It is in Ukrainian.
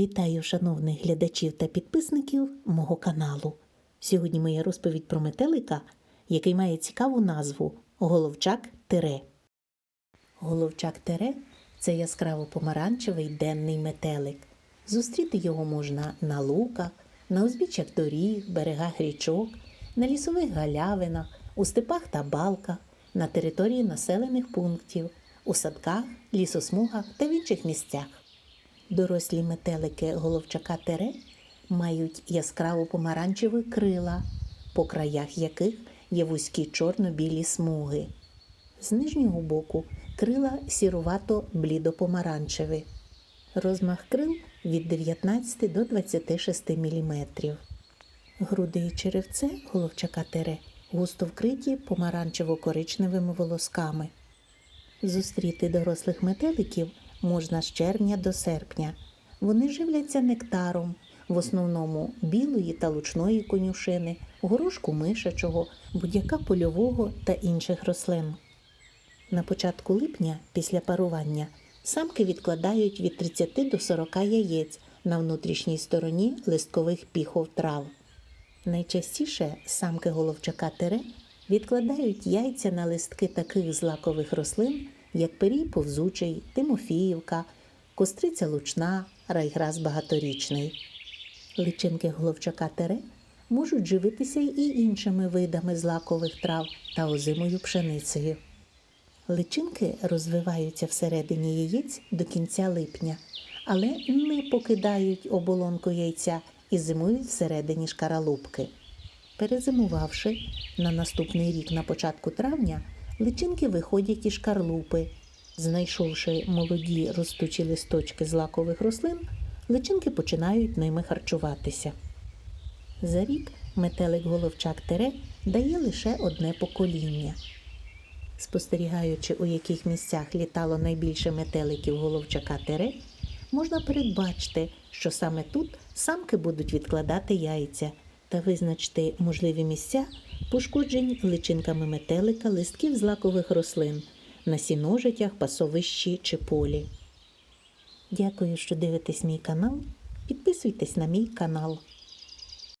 Вітаю шановних глядачів та підписників мого каналу. Сьогодні моя розповідь про метелика, який має цікаву назву Головчак Тере. Головчак Тере це яскраво помаранчевий денний метелик. Зустріти його можна на луках, на узбіччях доріг, берегах річок, на лісових галявинах, у степах та балках, на території населених пунктів, у садках, лісосмугах та в інших місцях. Дорослі метелики головчака тере мають яскраво помаранчеві крила, по краях яких є вузькі чорно-білі смуги. З нижнього боку крила сірувато блідо-помаранчеві. Розмах крил від 19 до 26 мм. Груди і черевце головчака тере густо вкриті помаранчево-коричневими волосками. Зустріти дорослих метеликів можна з червня до серпня. Вони живляться нектаром, в основному білої та лучної конюшини, горошку мишачого, будь-яка польового та інших рослин. На початку липня, після парування, самки відкладають від 30 до 40 яєць на внутрішній стороні листкових піхов трав. Найчастіше самки головчака тере відкладають яйця на листки таких злакових рослин, як перій повзучий, тимофіївка, костриця лучна, райграс багаторічний. Личинки головчака тере можуть живитися і іншими видами злакових трав та озимою пшеницею. Личинки розвиваються всередині яєць до кінця липня, але не покидають оболонку яйця і зимують всередині шкаралупки. Перезимувавши на наступний рік на початку травня, личинки виходять із шкарлупи. Знайшовши молоді ростучі листочки злакових рослин, личинки починають ними харчуватися. За рік метелик головчак тере дає лише одне покоління. Спостерігаючи, у яких місцях літало найбільше метеликів головчака тере, можна передбачити, що саме тут самки будуть відкладати яйця та визначити можливі місця пошкоджень личинками метелика листків злакових рослин на сіножитях, пасовищі чи полі. Дякую, що дивитесь мій канал. Підписуйтесь на мій канал.